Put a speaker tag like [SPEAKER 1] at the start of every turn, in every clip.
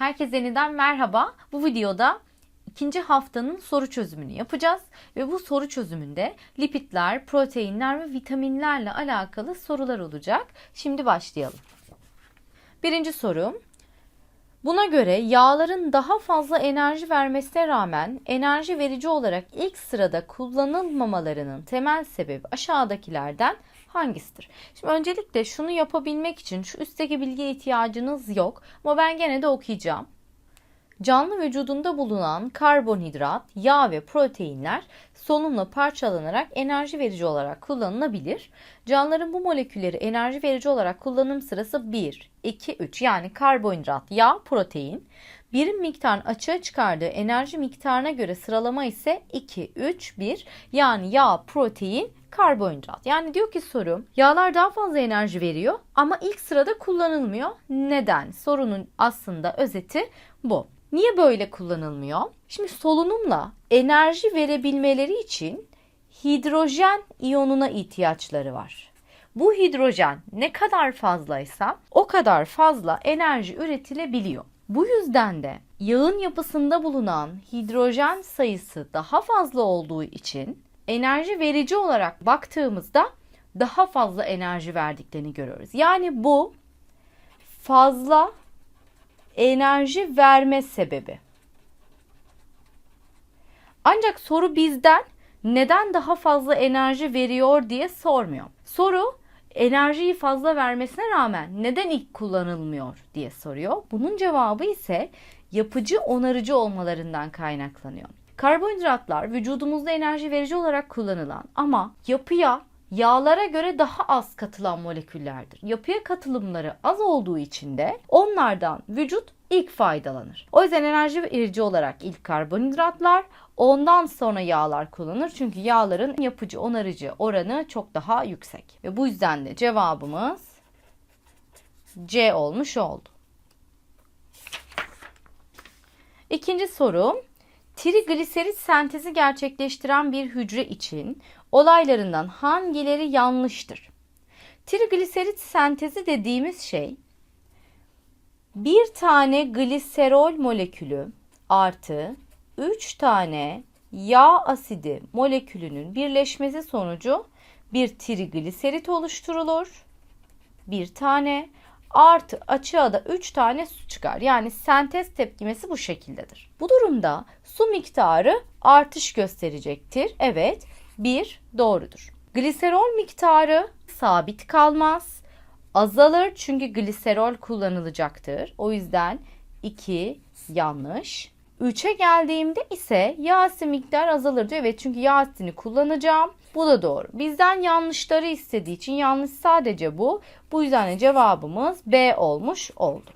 [SPEAKER 1] Herkese yeniden merhaba. Bu videoda ikinci haftanın soru çözümünü yapacağız. Ve bu soru çözümünde lipidler, proteinler ve vitaminlerle alakalı sorular olacak. Şimdi başlayalım. Birinci soru. Buna göre yağların daha fazla enerji vermesine rağmen enerji verici olarak ilk sırada kullanılmamalarının temel sebebi aşağıdakilerden hangisidir? Şimdi öncelikle şunu yapabilmek için şu üstteki bilgiye ihtiyacınız yok ama ben gene de okuyacağım. Canlı vücudunda bulunan karbonhidrat, yağ ve proteinler solunumla parçalanarak enerji verici olarak kullanılabilir. Canlıların bu molekülleri enerji verici olarak kullanım sırası 1, 2, 3 yani karbonhidrat, yağ, protein. Birim miktarın açığa çıkardığı enerji miktarına göre sıralama ise 2, 3, 1 yani yağ, protein, karbonhidrat. Yani diyor ki soru yağlar daha fazla enerji veriyor ama ilk sırada kullanılmıyor. Neden? Sorunun aslında özeti bu. Niye böyle kullanılmıyor? Şimdi solunumla enerji verebilmeleri için hidrojen iyonuna ihtiyaçları var. Bu hidrojen ne kadar fazlaysa o kadar fazla enerji üretilebiliyor. Bu yüzden de yağın yapısında bulunan hidrojen sayısı daha fazla olduğu için enerji verici olarak baktığımızda daha fazla enerji verdiklerini görüyoruz. Yani bu fazla enerji verme sebebi. Ancak soru bizden neden daha fazla enerji veriyor diye sormuyor. Soru enerjiyi fazla vermesine rağmen neden ilk kullanılmıyor diye soruyor. Bunun cevabı ise yapıcı onarıcı olmalarından kaynaklanıyor. Karbonhidratlar vücudumuzda enerji verici olarak kullanılan ama yapıya yağlara göre daha az katılan moleküllerdir. Yapıya katılımları az olduğu için de onlardan vücut ilk faydalanır. O yüzden enerji verici olarak ilk karbonhidratlar, ondan sonra yağlar kullanılır. Çünkü yağların yapıcı, onarıcı oranı çok daha yüksek. Ve bu yüzden de cevabımız C olmuş oldu. İkinci soru. Trigliserit sentezi gerçekleştiren bir hücre için olaylarından hangileri yanlıştır? Trigliserit sentezi dediğimiz şey bir tane gliserol molekülü artı 3 tane yağ asidi molekülünün birleşmesi sonucu bir trigliserit oluşturulur. Bir tane artı açığa da 3 tane su çıkar. Yani sentez tepkimesi bu şekildedir. Bu durumda su miktarı artış gösterecektir. Evet 1 doğrudur. Gliserol miktarı sabit kalmaz. Azalır çünkü gliserol kullanılacaktır. O yüzden 2 yanlış. 3'e geldiğimde ise yağ miktar azalır diyor. Evet çünkü yağ kullanacağım. Bu da doğru. Bizden yanlışları istediği için yanlış sadece bu. Bu yüzden de cevabımız B olmuş oldu.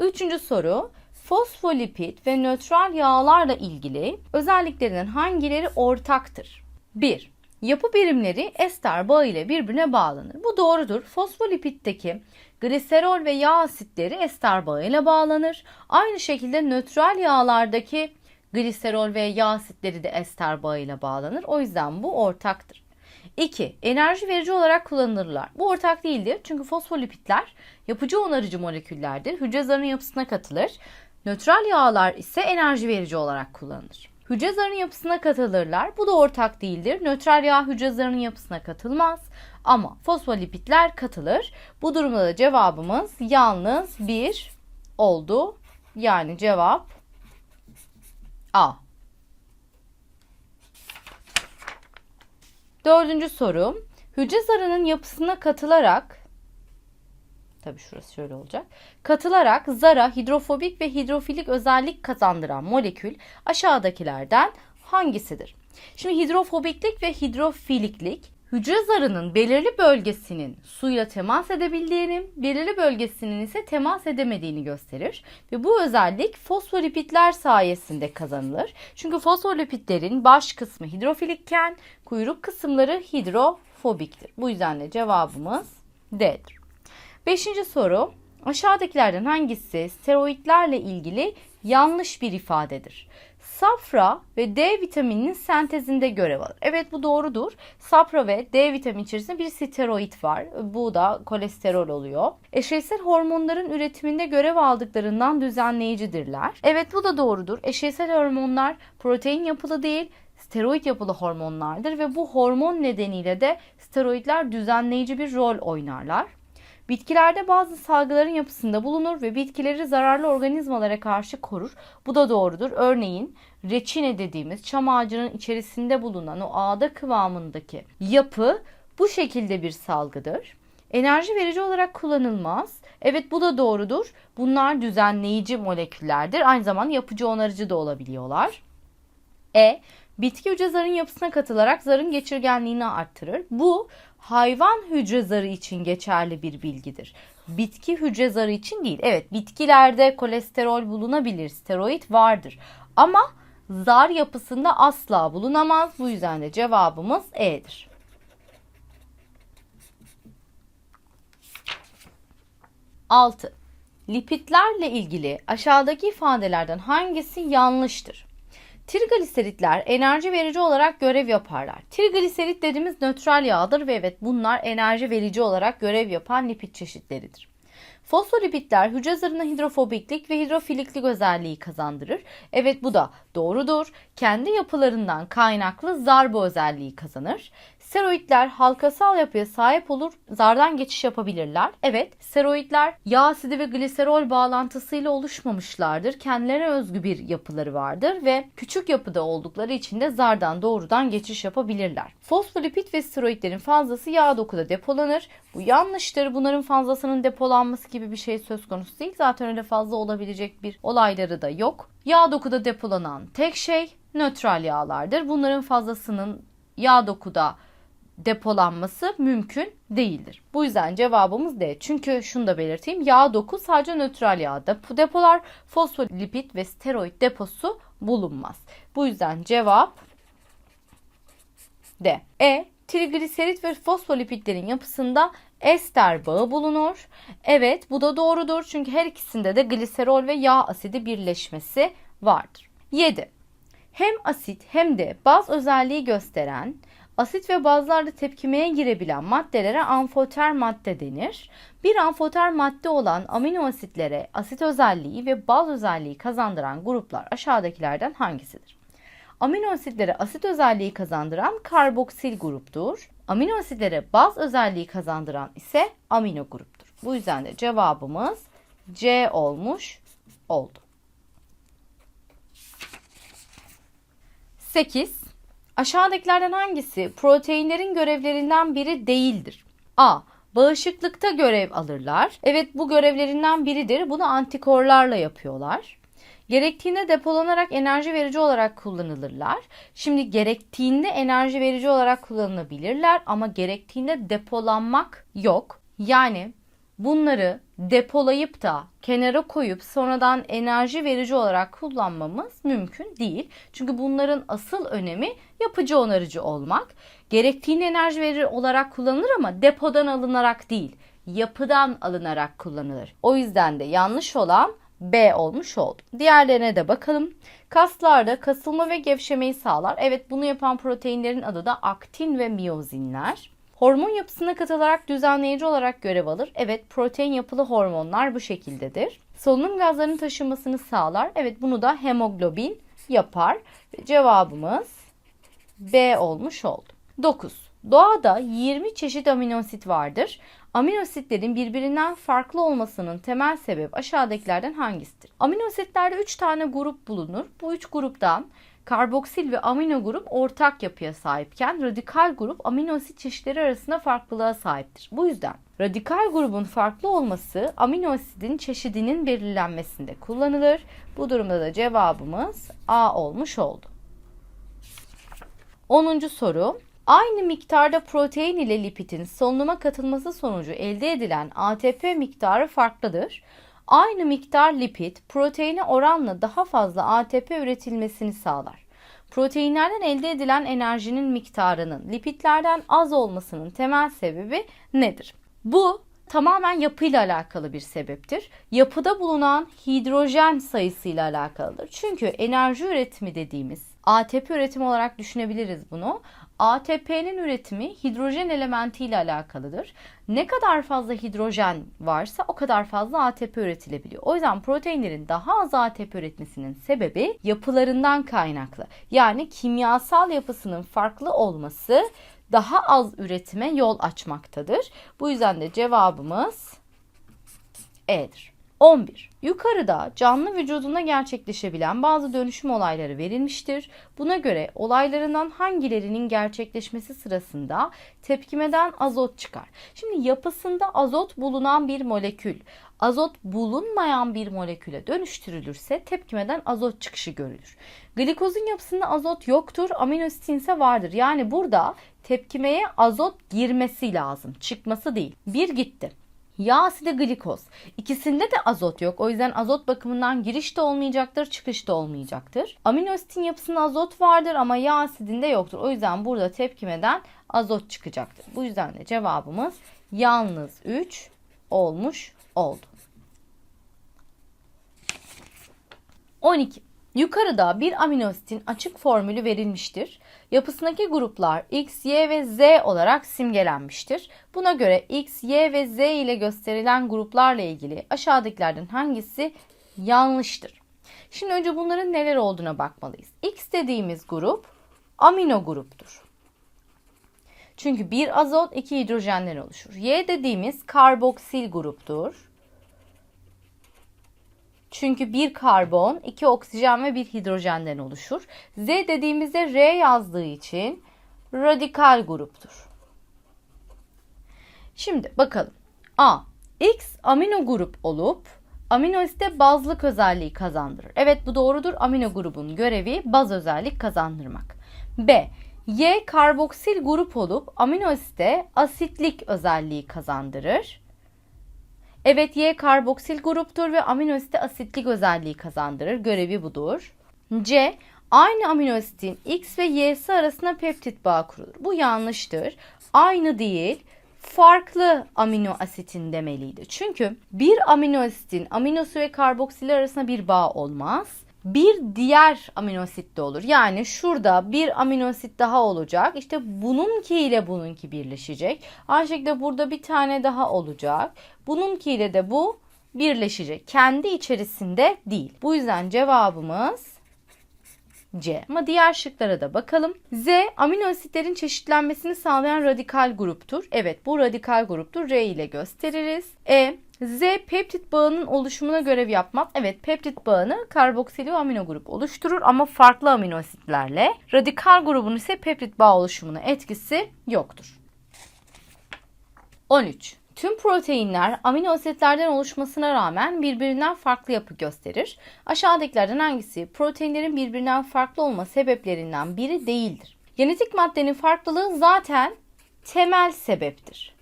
[SPEAKER 1] Üçüncü soru. Fosfolipid ve nötral yağlarla ilgili özelliklerinden hangileri ortaktır? 1. Yapı birimleri ester bağı ile birbirine bağlanır. Bu doğrudur. Fosfolipiddeki gliserol ve yağ asitleri ester bağı ile bağlanır. Aynı şekilde nötral yağlardaki gliserol ve yağ asitleri de ester bağı ile bağlanır. O yüzden bu ortaktır. 2. Enerji verici olarak kullanılırlar. Bu ortak değildir. Çünkü fosfolipidler yapıcı onarıcı moleküllerdir. Hücre zarının yapısına katılır. Nötral yağlar ise enerji verici olarak kullanılır. Hücre zarının yapısına katılırlar. Bu da ortak değildir. Nötral yağ hücre zarının yapısına katılmaz. Ama fosfolipidler katılır. Bu durumda da cevabımız yalnız 1 oldu. Yani cevap A. Dördüncü soru. Hücre zarının yapısına katılarak Tabii şurası şöyle olacak. Katılarak zara hidrofobik ve hidrofilik özellik kazandıran molekül aşağıdakilerden hangisidir? Şimdi hidrofobiklik ve hidrofiliklik hücre zarının belirli bölgesinin suyla temas edebildiğini, belirli bölgesinin ise temas edemediğini gösterir. Ve bu özellik fosfolipidler sayesinde kazanılır. Çünkü fosfolipidlerin baş kısmı hidrofilikken kuyruk kısımları hidrofobiktir. Bu yüzden de cevabımız D'dir. Beşinci soru. Aşağıdakilerden hangisi steroidlerle ilgili yanlış bir ifadedir? Safra ve D vitamininin sentezinde görev alır. Evet bu doğrudur. Safra ve D vitamini içerisinde bir steroid var. Bu da kolesterol oluyor. Eşeysel hormonların üretiminde görev aldıklarından düzenleyicidirler. Evet bu da doğrudur. Eşeysel hormonlar protein yapılı değil, steroid yapılı hormonlardır ve bu hormon nedeniyle de steroidler düzenleyici bir rol oynarlar. Bitkilerde bazı salgıların yapısında bulunur ve bitkileri zararlı organizmalara karşı korur. Bu da doğrudur. Örneğin reçine dediğimiz çam ağacının içerisinde bulunan o ağda kıvamındaki yapı bu şekilde bir salgıdır. Enerji verici olarak kullanılmaz. Evet bu da doğrudur. Bunlar düzenleyici moleküllerdir. Aynı zamanda yapıcı onarıcı da olabiliyorlar. E. Bitki hücre zarın yapısına katılarak zarın geçirgenliğini arttırır. Bu hayvan hücre zarı için geçerli bir bilgidir. Bitki hücre zarı için değil. Evet bitkilerde kolesterol bulunabilir, steroid vardır. Ama zar yapısında asla bulunamaz. Bu yüzden de cevabımız E'dir. Altı. Lipidlerle ilgili aşağıdaki ifadelerden hangisi yanlıştır? Trigliseritler enerji verici olarak görev yaparlar. Trigliserit dediğimiz nötral yağdır ve evet bunlar enerji verici olarak görev yapan lipid çeşitleridir. Fosfolipidler hücre zarına hidrofobiklik ve hidrofiliklik özelliği kazandırır. Evet bu da doğrudur. Kendi yapılarından kaynaklı zar bu özelliği kazanır. Steroidler halkasal yapıya sahip olur, zardan geçiş yapabilirler. Evet, steroidler yağ asidi ve gliserol bağlantısıyla oluşmamışlardır. Kendilerine özgü bir yapıları vardır ve küçük yapıda oldukları için de zardan doğrudan geçiş yapabilirler. Fosfolipid ve steroidlerin fazlası yağ dokuda depolanır. Bu yanlıştır. Bunların fazlasının depolanması gibi bir şey söz konusu değil. Zaten öyle fazla olabilecek bir olayları da yok. Yağ dokuda depolanan tek şey nötral yağlardır. Bunların fazlasının yağ dokuda depolanması mümkün değildir. Bu yüzden cevabımız D. Çünkü şunu da belirteyim. Yağ doku sadece nötral yağda depolar. Fosfolipid ve steroid deposu bulunmaz. Bu yüzden cevap D. E. Trigliserit ve fosfolipidlerin yapısında ester bağı bulunur. Evet bu da doğrudur. Çünkü her ikisinde de gliserol ve yağ asidi birleşmesi vardır. 7. Hem asit hem de baz özelliği gösteren Asit ve bazlarla tepkimeye girebilen maddelere amfoter madde denir. Bir amfoter madde olan amino asitlere asit özelliği ve baz özelliği kazandıran gruplar aşağıdakilerden hangisidir? Amino asitlere asit özelliği kazandıran karboksil gruptur. Amino asitlere baz özelliği kazandıran ise amino gruptur. Bu yüzden de cevabımız C olmuş oldu. 8. Aşağıdakilerden hangisi proteinlerin görevlerinden biri değildir? A. Bağışıklıkta görev alırlar. Evet bu görevlerinden biridir. Bunu antikorlarla yapıyorlar. Gerektiğinde depolanarak enerji verici olarak kullanılırlar. Şimdi gerektiğinde enerji verici olarak kullanılabilirler ama gerektiğinde depolanmak yok. Yani bunları depolayıp da kenara koyup sonradan enerji verici olarak kullanmamız mümkün değil. Çünkü bunların asıl önemi yapıcı onarıcı olmak. Gerektiğinde enerji verici olarak kullanılır ama depodan alınarak değil, yapıdan alınarak kullanılır. O yüzden de yanlış olan B olmuş oldu. Diğerlerine de bakalım. Kaslarda kasılma ve gevşemeyi sağlar. Evet bunu yapan proteinlerin adı da aktin ve miyozinler. Hormon yapısına katılarak düzenleyici olarak görev alır. Evet protein yapılı hormonlar bu şekildedir. Solunum gazlarının taşınmasını sağlar. Evet bunu da hemoglobin yapar. Cevabımız B olmuş oldu. 9. Doğada 20 çeşit aminoasit vardır. Aminoasitlerin birbirinden farklı olmasının temel sebebi aşağıdakilerden hangisidir? Aminositlerde 3 tane grup bulunur. Bu 3 gruptan karboksil ve amino grup ortak yapıya sahipken radikal grup amino asit çeşitleri arasında farklılığa sahiptir. Bu yüzden radikal grubun farklı olması amino asidin çeşidinin belirlenmesinde kullanılır. Bu durumda da cevabımız A olmuş oldu. 10. soru Aynı miktarda protein ile lipidin solunuma katılması sonucu elde edilen ATP miktarı farklıdır. Aynı miktar lipid proteine oranla daha fazla ATP üretilmesini sağlar. Proteinlerden elde edilen enerjinin miktarının lipidlerden az olmasının temel sebebi nedir? Bu tamamen yapıyla alakalı bir sebeptir. Yapıda bulunan hidrojen sayısıyla alakalıdır. Çünkü enerji üretimi dediğimiz ATP üretimi olarak düşünebiliriz bunu. ATP'nin üretimi hidrojen elementiyle alakalıdır. Ne kadar fazla hidrojen varsa o kadar fazla ATP üretilebiliyor. O yüzden proteinlerin daha az ATP üretmesinin sebebi yapılarından kaynaklı. Yani kimyasal yapısının farklı olması daha az üretime yol açmaktadır. Bu yüzden de cevabımız E'dir. 11. Yukarıda canlı vücudunda gerçekleşebilen bazı dönüşüm olayları verilmiştir. Buna göre olaylarından hangilerinin gerçekleşmesi sırasında tepkimeden azot çıkar. Şimdi yapısında azot bulunan bir molekül azot bulunmayan bir moleküle dönüştürülürse tepkimeden azot çıkışı görülür. Glikozun yapısında azot yoktur, aminoasitin ise vardır. Yani burada tepkimeye azot girmesi lazım, çıkması değil. Bir gitti. Yağ asidi glikoz. İkisinde de azot yok. O yüzden azot bakımından giriş de olmayacaktır, çıkış da olmayacaktır. Amino asitin yapısında azot vardır ama yağ asidinde yoktur. O yüzden burada tepkimeden azot çıkacaktır. Bu yüzden de cevabımız yalnız 3 olmuş oldu. 12. Yukarıda bir aminoasitin açık formülü verilmiştir. Yapısındaki gruplar X, Y ve Z olarak simgelenmiştir. Buna göre X, Y ve Z ile gösterilen gruplarla ilgili aşağıdakilerden hangisi yanlıştır? Şimdi önce bunların neler olduğuna bakmalıyız. X dediğimiz grup amino gruptur. Çünkü bir azot, iki hidrojenden oluşur. Y dediğimiz karboksil gruptur. Çünkü bir karbon, iki oksijen ve bir hidrojenden oluşur. Z dediğimizde R yazdığı için radikal gruptur. Şimdi bakalım. A. X amino grup olup amino asite bazlık özelliği kazandırır. Evet bu doğrudur. Amino grubun görevi baz özellik kazandırmak. B. Y karboksil grup olup amino asite asitlik özelliği kazandırır. Evet Y karboksil gruptur ve amino asite asitlik özelliği kazandırır. Görevi budur. C. Aynı amino asitin X ve Y'si arasında peptit bağı kurulur. Bu yanlıştır. Aynı değil farklı amino asitin demeliydi. Çünkü bir amino asitin aminosu ve karboksili arasında bir bağ olmaz bir diğer aminoasit de olur. Yani şurada bir aminoasit daha olacak. İşte bununki ile bununki birleşecek. Aynı şekilde burada bir tane daha olacak. Bununki ile de bu birleşecek. Kendi içerisinde değil. Bu yüzden cevabımız C. Ama diğer şıklara da bakalım. Z amino asitlerin çeşitlenmesini sağlayan radikal gruptur. Evet bu radikal gruptur. R ile gösteririz. E Z peptit bağının oluşumuna görev yapmaz. Evet peptit bağını karboksil ve amino grup oluşturur ama farklı amino asitlerle. Radikal grubun ise peptit bağ oluşumuna etkisi yoktur. 13. Tüm proteinler amino asitlerden oluşmasına rağmen birbirinden farklı yapı gösterir. Aşağıdakilerden hangisi proteinlerin birbirinden farklı olma sebeplerinden biri değildir? Genetik maddenin farklılığı zaten temel sebeptir.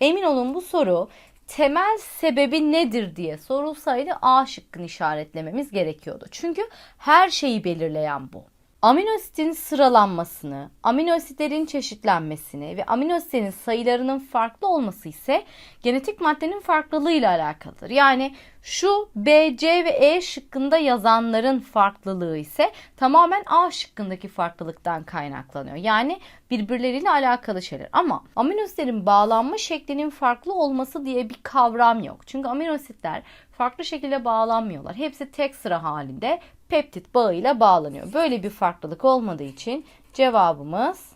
[SPEAKER 1] Emin olun bu soru temel sebebi nedir diye sorulsaydı A şıkkını işaretlememiz gerekiyordu. Çünkü her şeyi belirleyen bu. Aminositin sıralanmasını, aminositlerin çeşitlenmesini ve aminositlerin sayılarının farklı olması ise genetik maddenin farklılığıyla alakalıdır. Yani şu B, C ve E şıkkında yazanların farklılığı ise tamamen A şıkkındaki farklılıktan kaynaklanıyor. Yani birbirleriyle alakalı şeyler. Ama aminositlerin bağlanma şeklinin farklı olması diye bir kavram yok. Çünkü aminositler farklı şekilde bağlanmıyorlar. Hepsi tek sıra halinde peptit bağıyla bağlanıyor. Böyle bir farklılık olmadığı için cevabımız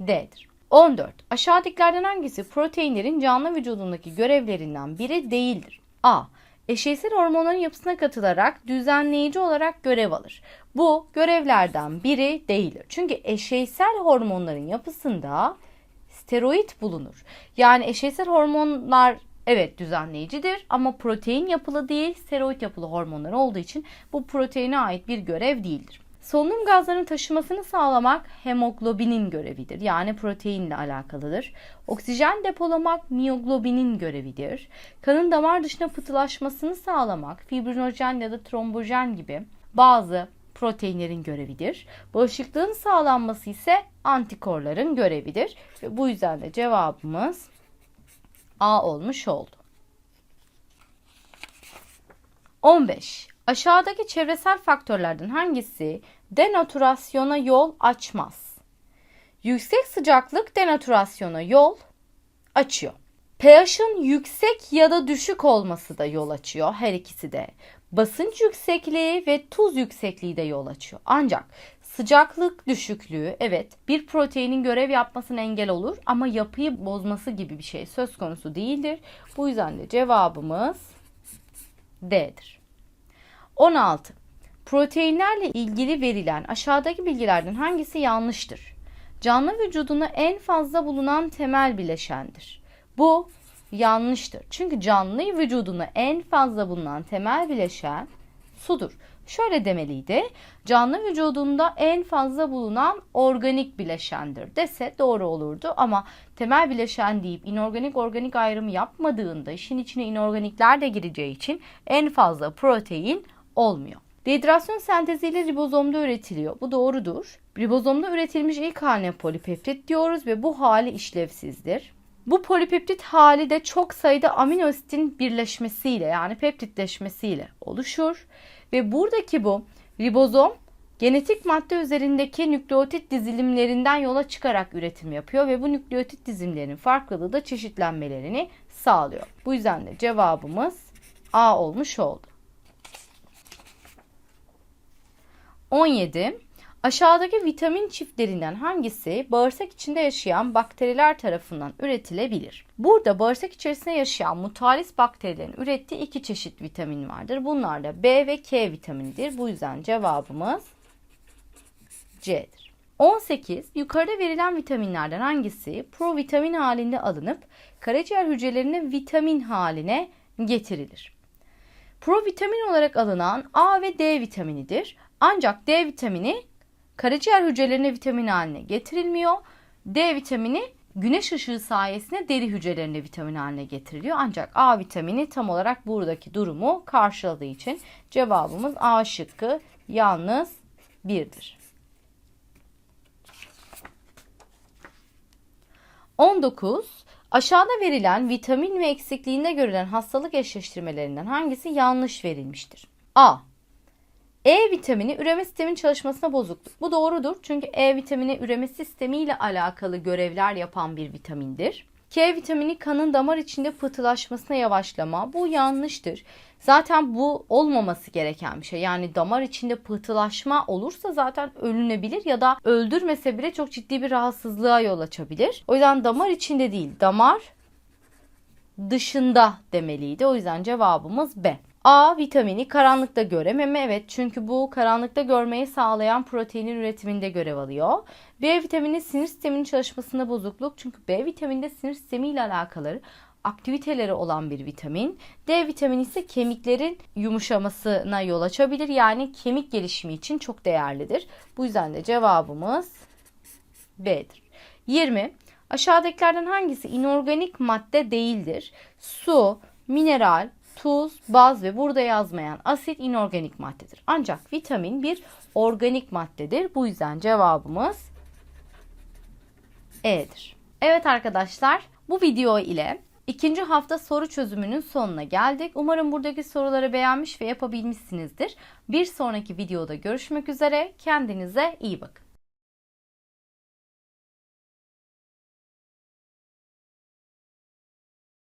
[SPEAKER 1] D'dir. 14. Aşağıdakilerden hangisi proteinlerin canlı vücudundaki görevlerinden biri değildir? A. Eşeysel hormonların yapısına katılarak düzenleyici olarak görev alır. Bu görevlerden biri değildir. Çünkü eşeysel hormonların yapısında steroid bulunur. Yani eşeysel hormonlar evet düzenleyicidir ama protein yapılı değil, steroid yapılı hormonlar olduğu için bu proteine ait bir görev değildir. Solunum gazlarının taşımasını sağlamak hemoglobinin görevidir. Yani proteinle alakalıdır. Oksijen depolamak miyoglobinin görevidir. Kanın damar dışına pıhtılaşmasını sağlamak fibrinojen ya da trombojen gibi bazı proteinlerin görevidir. Bağışıklığın sağlanması ise antikorların görevidir. Ve bu yüzden de cevabımız A olmuş oldu. 15. Aşağıdaki çevresel faktörlerden hangisi denaturasyona yol açmaz? Yüksek sıcaklık denaturasyona yol açıyor. pH'ın yüksek ya da düşük olması da yol açıyor her ikisi de. Basınç yüksekliği ve tuz yüksekliği de yol açıyor. Ancak sıcaklık düşüklüğü evet bir proteinin görev yapmasına engel olur ama yapıyı bozması gibi bir şey söz konusu değildir. Bu yüzden de cevabımız D'dir. 16. Proteinlerle ilgili verilen aşağıdaki bilgilerden hangisi yanlıştır? Canlı vücudunda en fazla bulunan temel bileşendir. Bu yanlıştır. Çünkü canlı vücudunda en fazla bulunan temel bileşen sudur. Şöyle demeliydi. Canlı vücudunda en fazla bulunan organik bileşendir dese doğru olurdu ama temel bileşen deyip inorganik organik ayrımı yapmadığında işin içine inorganikler de gireceği için en fazla protein olmuyor. Dehidrasyon senteziyle ribozomda üretiliyor. Bu doğrudur. Ribozomda üretilmiş ilk haline polipeptit diyoruz ve bu hali işlevsizdir. Bu polipeptit hali de çok sayıda amino asitin birleşmesiyle yani peptitleşmesiyle oluşur. Ve buradaki bu ribozom genetik madde üzerindeki nükleotit dizilimlerinden yola çıkarak üretim yapıyor ve bu nükleotit dizilimlerin farklılığı da çeşitlenmelerini sağlıyor. Bu yüzden de cevabımız A olmuş oldu. 17. Aşağıdaki vitamin çiftlerinden hangisi bağırsak içinde yaşayan bakteriler tarafından üretilebilir? Burada bağırsak içerisinde yaşayan mutalis bakterilerin ürettiği iki çeşit vitamin vardır. Bunlar da B ve K vitaminidir. Bu yüzden cevabımız C'dir. 18. Yukarıda verilen vitaminlerden hangisi provitamin halinde alınıp karaciğer hücrelerine vitamin haline getirilir? Provitamin olarak alınan A ve D vitaminidir. Ancak D vitamini karaciğer hücrelerine vitamin haline getirilmiyor. D vitamini güneş ışığı sayesinde deri hücrelerine vitamin haline getiriliyor. Ancak A vitamini tam olarak buradaki durumu karşıladığı için cevabımız A şıkkı yalnız 1'dir. 19. Aşağıda verilen vitamin ve eksikliğinde görülen hastalık eşleştirmelerinden hangisi yanlış verilmiştir? A. E vitamini üreme sistemin çalışmasına bozukluk. Bu doğrudur çünkü E vitamini üreme sistemiyle alakalı görevler yapan bir vitamindir. K vitamini kanın damar içinde pıhtılaşmasına yavaşlama. Bu yanlıştır. Zaten bu olmaması gereken bir şey. Yani damar içinde pıhtılaşma olursa zaten ölünebilir ya da öldürmese bile çok ciddi bir rahatsızlığa yol açabilir. O yüzden damar içinde değil, damar dışında demeliydi. O yüzden cevabımız B. A vitamini karanlıkta görememe evet çünkü bu karanlıkta görmeyi sağlayan proteinin üretiminde görev alıyor. B vitamini sinir sisteminin çalışmasında bozukluk çünkü B vitaminde sinir sistemi ile alakalı aktiviteleri olan bir vitamin. D vitamini ise kemiklerin yumuşamasına yol açabilir. Yani kemik gelişimi için çok değerlidir. Bu yüzden de cevabımız B'dir. 20. Aşağıdakilerden hangisi inorganik madde değildir? Su, mineral, tuz, baz ve burada yazmayan asit inorganik maddedir. Ancak vitamin bir organik maddedir. Bu yüzden cevabımız E'dir. Evet arkadaşlar bu video ile ikinci hafta soru çözümünün sonuna geldik. Umarım buradaki soruları beğenmiş ve yapabilmişsinizdir. Bir sonraki videoda görüşmek üzere. Kendinize iyi bakın.